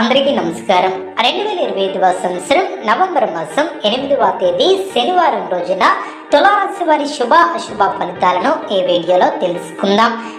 అందరికీ నమస్కారం. రెండు వేల ఇరవై ఐదవ సంవత్సరం నవంబర్ మాసం ఎనిమిదవ తేదీ శనివారం రోజున తులారాశి వారి శుభ అశుభ ఫలితాలను ఈ వీడియోలో తెలుసుకుందాం.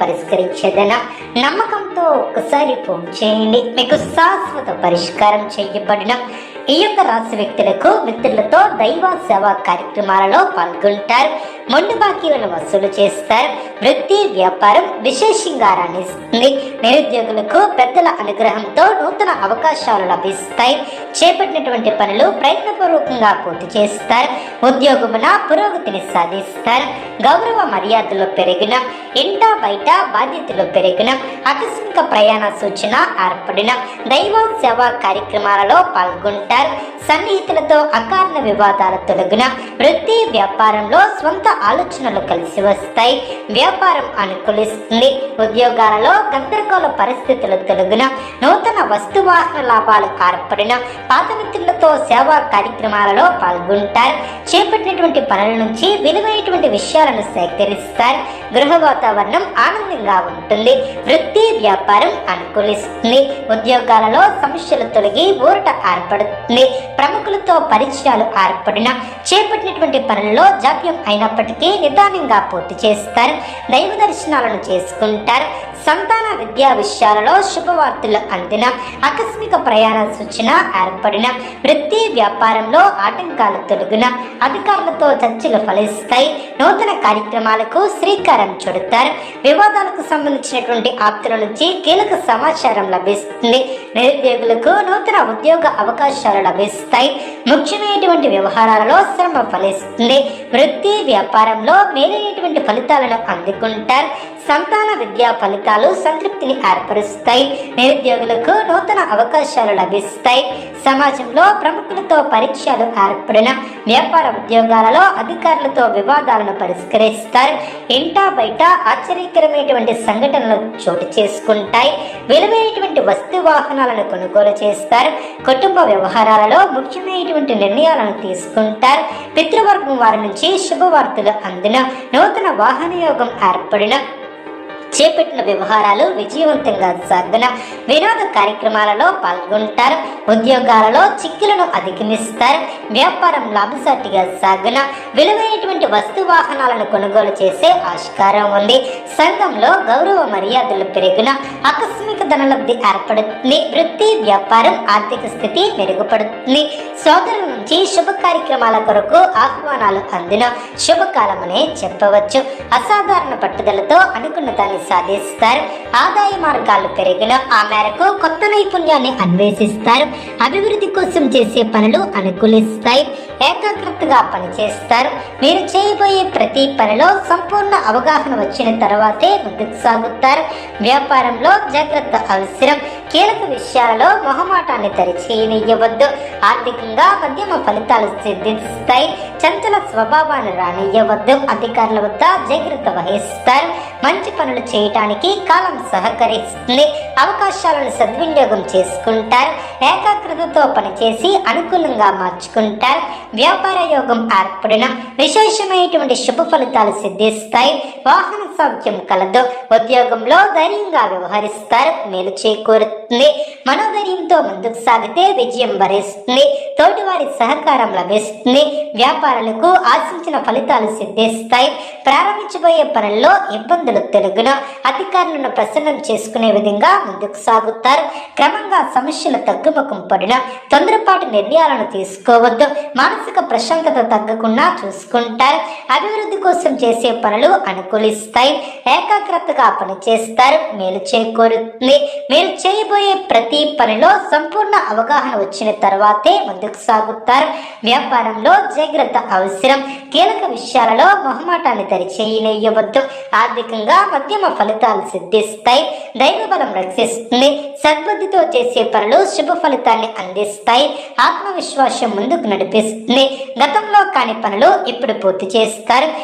పరిష్కరించేదన నమ్మకంతో ఒకసారి ఫోన్ చేయండి. మీకు శాశ్వత పరిష్కారం చేయబడిన ఈ యొక్క రాశి వ్యక్తులకు మిత్రులతో దైవ సేవా కార్యక్రమాలలో పాల్గొంటారు. మొండు బాకీలను వసూలు చేస్తారు. వృత్తి వ్యాపారం విశేషంగా రాణిస్తుంది. నిరుద్యోగులకు పెద్దల అనుగ్రహంతో నూతన అవకాశాలు లభిస్తాయి. చేపట్టినటువంటి పనులు ప్రయత్నపూర్వకంగా పూర్తి చేస్తారు. ఉద్యోగమున పురోగతిని సాధిస్తారు. గౌరవ మర్యాదలు పెరిగిన ఇంట బయట బాధ్యతలు పెరిగిన ఆకస్మిక ప్రయాణ సూచన ఏర్పడిన దైవ సేవా కార్యక్రమాలలో పాల్గొంటారు. సన్నిహితులతో అకారణ వివాదాలు తొలగిన వృత్తి వ్యాపారంలో స్వంత ఆలోచనలు కలిసి వస్తాయి. వ్యాపారం అనుకూలిస్తుంది. ఉద్యోగాలలో గందరగోళ పరిస్థితులు తొలగిన నూతన వస్తు వాహన లాభాలు ఏర్పడిన పాత మిత్రులతో సేవా కార్యక్రమాలలో పాల్గొంటారు. చేపట్టినటువంటి పనుల నుంచి విలువైనటువంటి విషయాలను సేకరిస్తారు. గృహ వాతావరణం ఆనందంగా ఉంటుంది. వృత్తి వ్యాపారం అనుకూలిస్తుంది. ఉద్యోగాలలో సమస్యలు తొలగి ఊరట ఏర్పడుతుంది. ప్రముఖులతో పరిచయాలు ఏర్పడిన చేపట్టినటువంటి పనుల్లో జాప్యం అయినప్పటికీ నిదానంగా పూర్తి చేస్తారు. దైవ దర్శనాలను చేసుకుంటారు. సంతాన విద్యా విషయాలలో శుభవార్తలు అందిన ఆకస్మిక ప్రయాణ సూచన ఏర్పడిన వృత్తి వ్యాపారంలో ఆటంకాలు తొలగిన అధికారులతో చర్చలు ఫలిస్తాయి. నూతన కార్యక్రమాలకు శ్రీకారం చుడతారు. వివాదాలకు సంబంధించినటువంటి ఆప్తుల నుంచి కీలక సమాచారం లభిస్తుంది. నిరుద్యోగులకు నూతన ఉద్యోగ అవకాశాలు లభిస్తాయి. ముఖ్యమైనటువంటి వ్యవహారాలలో శ్రమ ఫలిస్తుంది. వృత్తి వ్యాపారంలో మేలైనటువంటి ఫలితాలను అందుకుంటారు. సంతాన విద్యా ఫలితాలు సంతృప్తిని ఏర్పరుస్తాయి. నిరుద్యోగులకు నూతన అవకాశాలు లభిస్తాయి. సమాజంలో ప్రముఖులతో పరిచయాలు ఏర్పడిన వ్యాపార ఉద్యోగాలలో అధికారులతో వివాదాలను పరిష్కరిస్తారు. ఇంటా బయట ఆశ్చర్యకరమైనటువంటి సంఘటనలు చోటు చేసుకుంటాయి. విలువైనటువంటి వస్తు వాహనాలను కొనుగోలు చేస్తారు. కుటుంబ వ్యవహారాలలో ముఖ్యమైనటువంటి నిర్ణయాలను తీసుకుంటారు. పితృవర్గం వారి నుంచి శుభవార్తలు అందిన నూతన వాహన యోగం ఏర్పడిన చేపట్టిన వ్యవహారాలు విజయవంతంగా సాగిన వినోద కార్యక్రమాలలో పాల్గొంటారు. ఉద్యోగాలలో చిక్కులను అధిగమిస్తారు. వ్యాపారం లాభసాటిగా సాగిన విలువైనటువంటి వస్తు వాహనాలను కొనుగోలు చేసే ఆస్కారం ఉంది. సంఘంలో గౌరవ మర్యాదలు పెరిగిన ఆకస్మిక ధనలబ్ధి ఏర్పడుతుంది. వృత్తి వ్యాపారం ఆర్థిక స్థితి మెరుగుపడుతుంది. సోదరుల నుంచి శుభ కార్యక్రమాల కొరకు ఆహ్వానాలు అందిన శుభకాలమనే చెప్పవచ్చు. అసాధారణ పట్టుదలతో అనుకున్న దాన్ని సాధిస్తారు. ఆదాయ మార్గాలు పెరిగిన ఆ మేరకు కొత్త నైపుణ్యాన్ని అన్వేషిస్తారు. అభివృద్ధి కోసం చేసే పనులు అనుకూలిస్తాయి. ఏకాగ్రతగా పనిచేస్తారు. మీరు చేయబోయే ప్రతి పనిలో సంపూర్ణ అవగాహన వచ్చిన తర్వాతే ముందుకు సాగుతారు. వ్యాపారంలో జాగ్రత్త అవసరం. కీలక విషయాలలో మొహమాటాన్ని తరిచేయనివ్వద్దు ఆర్థికంగా మధ్యమ ఫలితాలు సిద్ధిస్తాయి. చంచల స్వభావాన్ని రానియ్యవద్దు అధికారుల వద్ద జాగ్రత్త వహిస్తారు. మంచి పనులు చేయటానికి కాలం సహకరిస్తుంది. అవకాశాలను సద్వినియోగం చేసుకుంటారు. ఏకాగ్రతతో పనిచేసి అనుకూలంగా మార్చుకుంటారు. వ్యాపార యోగం ఏర్పడిన విశేషమైనటువంటి శుభ ఫలితాలు సిద్ధిస్తాయి. వాహన సౌఖ్యం కలదు. ఉద్యోగంలో ధైర్యంగా వ్యవహరిస్తారు. మేలు చేకూరుతుంది. మనోధైర్యంతో ముందుకు సాగితే విజయం వరిస్తుంది. తోటివారి సహకారం లభిస్తుంది. వ్యాపారులకు ఆశించిన ఫలితాలు సిద్ధిస్తాయి. ప్రారంభించబోయే పనుల్లో ఇబ్బందులు తెలుగున. అధికారులను ప్రసన్నం చేసుకునే విధంగా ముందుకు సాగుతారు. క్రమంగా సమస్యలు తగ్గుముఖం పడిన. తొందరపాటు నిర్ణయాలను తీసుకోవద్దు. మానసిక ప్రశాంతత తగ్గకుండా చూసుకుంటారు. అభివృద్ధి కోసం చేసే పనులు అనుకూలిస్తాయి. ఏకాగ్రతగా పనిచేస్తారు. మేలు చేకూరుతుంది మీరు చేయబోయే ప్రతి పనిలో సంపూర్ణ అవగాహన వచ్చిన తర్వాతే ముందుకు సాగుతారు. వ్యాపారంలో జాగ్రత్త అవసరం. కీలక విషయాలలో మొహమాటాన్ని దరిచేయనివ్వవద్దు ఆర్థికంగా మధ్యమ ఫలితాలు సిద్ధిస్తాయి. దైవబలం రక్షిస్తుంది. సద్బుద్ధితో చేసే పనులు శుభ ఫలితాన్ని అందిస్తాయి. ఆత్మవిశ్వాసం ముందుకు నడిపిస్తుంది. గతంలో కాని పనులు ఇప్పుడు పూర్తి చేస్తారు.